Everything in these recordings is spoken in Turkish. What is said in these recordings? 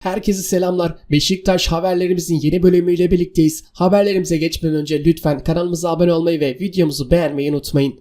Herkese selamlar. Beşiktaş haberlerimizin yeni bölümüyle birlikteyiz. Haberlerimize geçmeden önce lütfen kanalımıza abone olmayı ve videomuzu beğenmeyi unutmayın.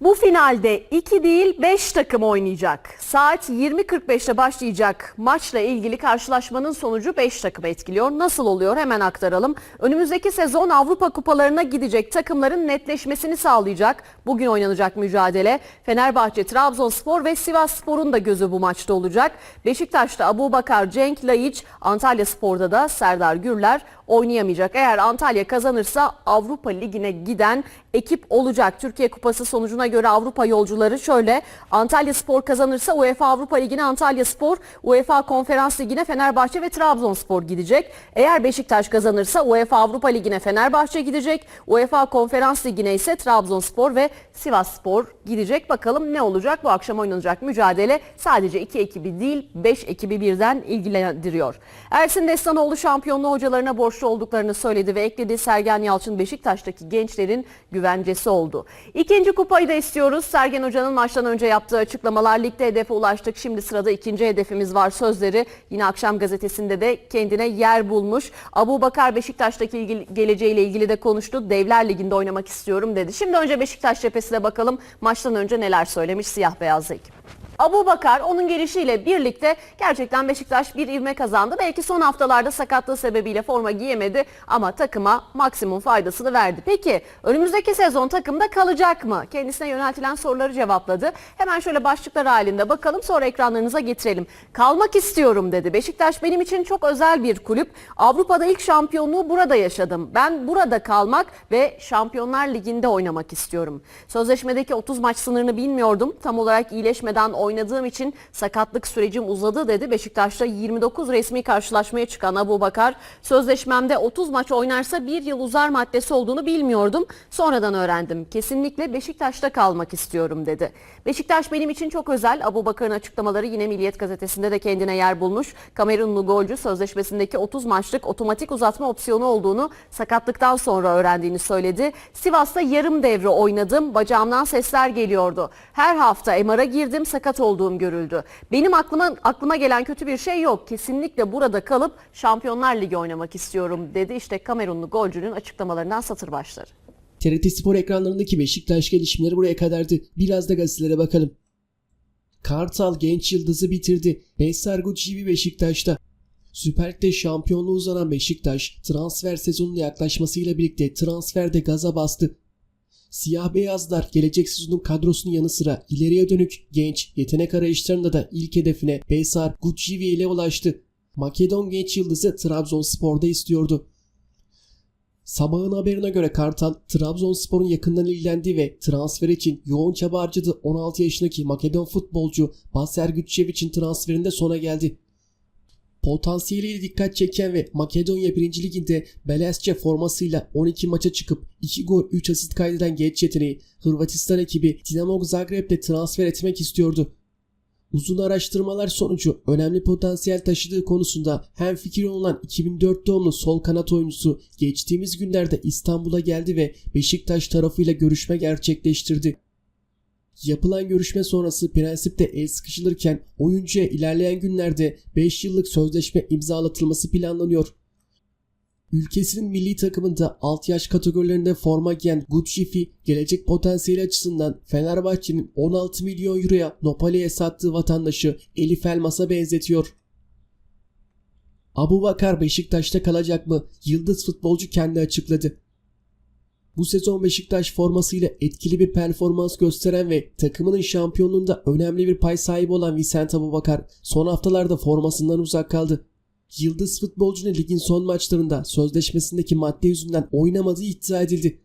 Bu finalde 2 değil 5 takım oynayacak. Saat 20.45'te başlayacak maçla ilgili karşılaşmanın sonucu 5 takım etkiliyor. Nasıl oluyor hemen aktaralım. Önümüzdeki sezon Avrupa kupalarına gidecek takımların netleşmesini sağlayacak. Bugün oynanacak mücadele Fenerbahçe, Trabzonspor ve Sivasspor'un da gözü bu maçta olacak. Beşiktaş'ta Abu Bakar, Cenk, Laiç, Antalya Spor'da da Serdar Gürler oynayamayacak. Eğer Antalya kazanırsa Avrupa Ligi'ne giden ekip olacak. Türkiye Kupası sonucuna göre Avrupa yolcuları şöyle. Antalya Spor kazanırsa UEFA Avrupa Ligi'ne Antalya Spor, UEFA Konferans Ligi'ne Fenerbahçe ve Trabzonspor gidecek. Eğer Beşiktaş kazanırsa UEFA Avrupa Ligi'ne Fenerbahçe gidecek. UEFA Konferans Ligi'ne ise Trabzonspor ve Sivasspor gidecek. Bakalım ne olacak bu akşam oynanacak mücadele sadece iki ekibi değil 5 ekibi birden ilgilendiriyor. Ersin Destanoğlu şampiyonluğu hocalarına borçlu olduklarını söyledi ve ekledi Sergen Yalçın Beşiktaş'taki gençlerin güvencesi oldu. İkinci kupayı da istiyoruz. Sergen Hoca'nın maçtan önce yaptığı açıklamalar ligde hedefe ulaştık. Şimdi sırada ikinci hedefimiz var sözleri. Yine akşam gazetesinde de kendine yer bulmuş. Abu Bakar Beşiktaş'taki ilgili, geleceğiyle ilgili de konuştu. Devler Ligi'nde oynamak istiyorum dedi. Şimdi önce Beşiktaş cephesine bakalım. Maçtan önce neler söylemiş siyah beyazlı ekip. Abu Bakar onun gelişiyle birlikte gerçekten Beşiktaş bir ivme kazandı. Belki son haftalarda sakatlığı sebebiyle forma giyemedi ama takıma maksimum faydasını verdi. Peki önümüzdeki sezon takımda kalacak mı? Kendisine yöneltilen soruları cevapladı. Hemen şöyle başlıklar halinde bakalım sonra ekranlarınıza getirelim. Kalmak istiyorum dedi. Beşiktaş benim için çok özel bir kulüp. Avrupa'da ilk şampiyonluğu burada yaşadım. Ben burada kalmak ve Şampiyonlar Ligi'nde oynamak istiyorum. Sözleşmedeki 30 maç sınırını bilmiyordum. Tam olarak iyileşmeden oynadığım için sakatlık sürecim uzadı dedi. Beşiktaş'ta 29 resmi karşılaşmaya çıkan Abu Bakar, sözleşmemde 30 maç oynarsa bir yıl uzar maddesi olduğunu bilmiyordum. Sonradan öğrendim. Kesinlikle Beşiktaş'ta kalmak istiyorum dedi. Beşiktaş benim için çok özel. Abu Bakar'ın açıklamaları yine Milliyet Gazetesi'nde de kendine yer bulmuş. Kamerunlu golcü sözleşmesindeki 30 maçlık otomatik uzatma opsiyonu olduğunu sakatlıktan sonra öğrendiğini söyledi. Sivas'ta yarım devre oynadım. Bacağımdan sesler geliyordu. Her hafta MR'a girdim. Sakat olduğum görüldü. Benim aklıma aklıma gelen kötü bir şey yok. Kesinlikle burada kalıp Şampiyonlar Ligi oynamak istiyorum dedi. İşte Kamerunlu golcünün açıklamalarından satır başları. TRT Spor ekranlarındaki Beşiktaş gelişmeleri buraya kadardı. Biraz da gazetelere bakalım. Kartal genç yıldızı bitirdi. Besar Gucci Beşiktaş'ta. Süper Lig'de şampiyonluğu uzanan Beşiktaş transfer sezonunun yaklaşmasıyla birlikte transferde gaza bastı. Siyah beyazlar gelecek sezonun kadrosunun yanı sıra ileriye dönük genç yetenek arayışlarında da ilk hedefine Besar Gucci ile ulaştı. Makedon genç yıldızı Trabzonspor'da istiyordu. Sabahın haberine göre Kartal, Trabzonspor'un yakından ilgilendiği ve transfer için yoğun çaba harcadığı 16 yaşındaki Makedon futbolcu Baser Gütçevic'in transferinde sona geldi. Potansiyeliyle dikkat çeken ve Makedonya 1. Ligi'nde Belesce formasıyla 12 maça çıkıp 2 gol 3 asist kaydeden genç yeteneği Hırvatistan ekibi Dinamo Zagreb'de transfer etmek istiyordu. Uzun araştırmalar sonucu önemli potansiyel taşıdığı konusunda hem fikir olan 2004 doğumlu sol kanat oyuncusu geçtiğimiz günlerde İstanbul'a geldi ve Beşiktaş tarafıyla görüşme gerçekleştirdi. Yapılan görüşme sonrası prensipte el sıkışılırken oyuncuya ilerleyen günlerde 5 yıllık sözleşme imzalatılması planlanıyor. Ülkesinin milli takımında alt yaş kategorilerinde forma giyen Guccifi gelecek potansiyeli açısından Fenerbahçe'nin 16 milyon euroya Nopale'ye sattığı vatandaşı Elif Elmas'a benzetiyor. Abu Bakar Beşiktaş'ta kalacak mı? Yıldız futbolcu kendi açıkladı. Bu sezon Beşiktaş formasıyla etkili bir performans gösteren ve takımının şampiyonluğunda önemli bir pay sahibi olan Vicent Abubakar son haftalarda formasından uzak kaldı. Yıldız futbolcunun ligin son maçlarında sözleşmesindeki madde yüzünden oynamadığı iddia edildi.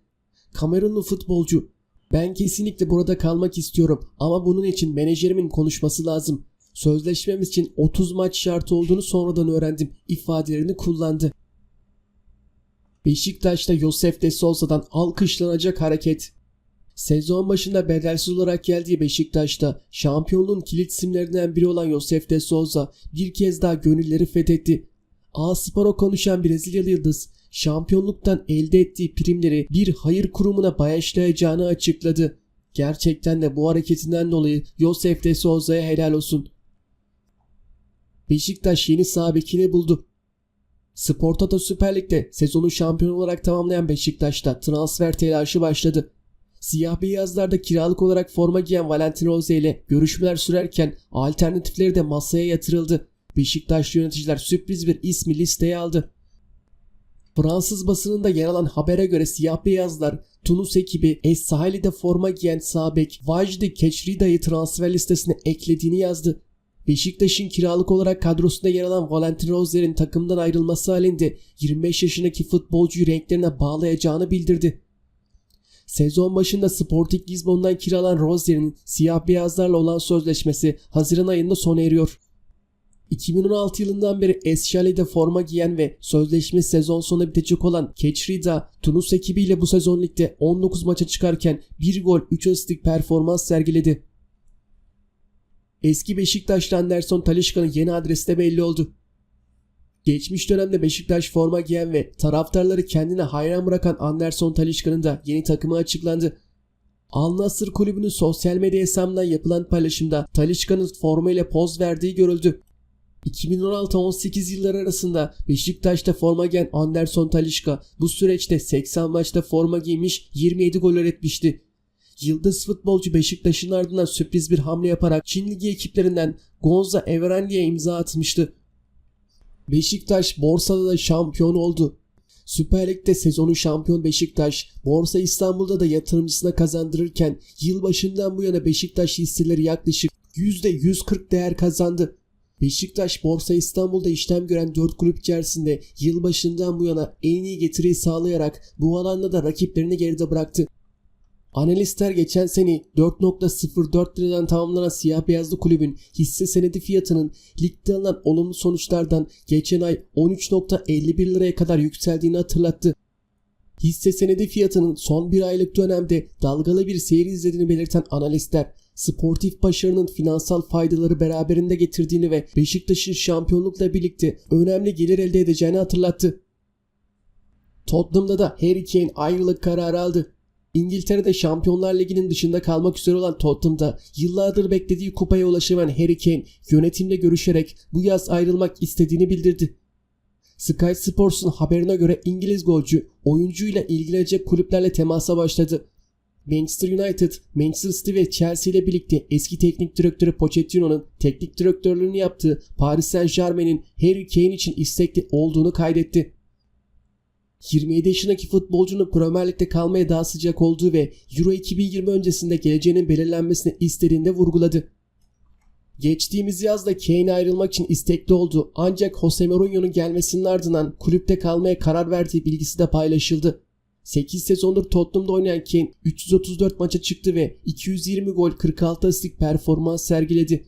Kamerunlu futbolcu ben kesinlikle burada kalmak istiyorum ama bunun için menajerimin konuşması lazım. Sözleşmemiz için 30 maç şartı olduğunu sonradan öğrendim ifadelerini kullandı. Beşiktaş'ta Yosef de Sousa'dan alkışlanacak hareket. Sezon başında bedelsiz olarak geldiği Beşiktaş'ta şampiyonluğun kilit isimlerinden biri olan Yosef de Souza bir kez daha gönülleri fethetti. A-Spor'a konuşan Brezilyalı yıldız şampiyonluktan elde ettiği primleri bir hayır kurumuna bağışlayacağını açıkladı. Gerçekten de bu hareketinden dolayı Yosef de Souza'ya helal olsun. Beşiktaş yeni sağ buldu. Spor Toto Süper Lig'de sezonu şampiyon olarak tamamlayan Beşiktaş'ta transfer telaşı başladı. Siyah beyazlarda kiralık olarak forma giyen Valentin Rose ile görüşmeler sürerken alternatifleri de masaya yatırıldı. Beşiktaşlı yöneticiler sürpriz bir ismi listeye aldı. Fransız basınında yer alan habere göre siyah beyazlar Tunus ekibi Es Sahili'de forma giyen sağ bek Vajdi Keçrida'yı transfer listesine eklediğini yazdı. Beşiktaş'ın kiralık olarak kadrosunda yer alan Valentin Rozier'in takımdan ayrılması halinde 25 yaşındaki futbolcuyu renklerine bağlayacağını bildirdi. Sezon başında Sporting Lisbon'dan kiralanan Rozier'in siyah beyazlarla olan sözleşmesi Haziran ayında sona eriyor. 2016 yılından beri Esşali'de forma giyen ve sözleşme sezon sonu bitecek olan Keçrida, Tunus ekibiyle bu sezon ligde 19 maça çıkarken 1 gol 3 asistlik performans sergiledi. Eski Beşiktaşlı Anderson Talişka'nın yeni adresi de belli oldu. Geçmiş dönemde Beşiktaş forma giyen ve taraftarları kendine hayran bırakan Anderson Talişka'nın da yeni takımı açıklandı. Al Nassr kulübünün sosyal medya hesabından yapılan paylaşımda Talişka'nın forma ile poz verdiği görüldü. 2016-18 yılları arasında Beşiktaş'ta forma giyen Anderson Talişka bu süreçte 80 maçta forma giymiş 27 gol üretmişti. Yıldız futbolcu Beşiktaş'ın ardından sürpriz bir hamle yaparak Çin Ligi ekiplerinden Gonza Everendi'ye imza atmıştı. Beşiktaş borsada da şampiyon oldu. Süper Lig'de sezonu şampiyon Beşiktaş, Borsa İstanbul'da da yatırımcısına kazandırırken yılbaşından bu yana Beşiktaş hisseleri yaklaşık %140 değer kazandı. Beşiktaş Borsa İstanbul'da işlem gören 4 kulüp içerisinde yılbaşından bu yana en iyi getiriyi sağlayarak bu alanda da rakiplerini geride bıraktı. Analistler geçen sene 4.04 liradan tamamlanan siyah beyazlı kulübün hisse senedi fiyatının ligde alınan olumlu sonuçlardan geçen ay 13.51 liraya kadar yükseldiğini hatırlattı. Hisse senedi fiyatının son bir aylık dönemde dalgalı bir seyir izlediğini belirten analistler, sportif başarının finansal faydaları beraberinde getirdiğini ve Beşiktaş'ın şampiyonlukla birlikte önemli gelir elde edeceğini hatırlattı. Tottenham'da da Harry Kane ayrılık kararı aldı. İngiltere'de Şampiyonlar Ligi'nin dışında kalmak üzere olan Tottenham'da yıllardır beklediği kupaya ulaşamayan Harry Kane yönetimle görüşerek bu yaz ayrılmak istediğini bildirdi. Sky Sports'un haberine göre İngiliz golcü oyuncuyla ilgilenecek kulüplerle temasa başladı. Manchester United, Manchester City ve Chelsea ile birlikte eski teknik direktörü Pochettino'nun teknik direktörlüğünü yaptığı Paris Saint Germain'in Harry Kane için istekli olduğunu kaydetti. 27 yaşındaki futbolcunun Premier Lig'de kalmaya daha sıcak olduğu ve Euro 2020 öncesinde geleceğinin belirlenmesini istediğini de vurguladı. Geçtiğimiz yazda Kane ayrılmak için istekli oldu ancak Jose Mourinho'nun gelmesinin ardından kulüpte kalmaya karar verdiği bilgisi de paylaşıldı. 8 sezondur Tottenham'da oynayan Kane 334 maça çıktı ve 220 gol 46 asistlik performans sergiledi.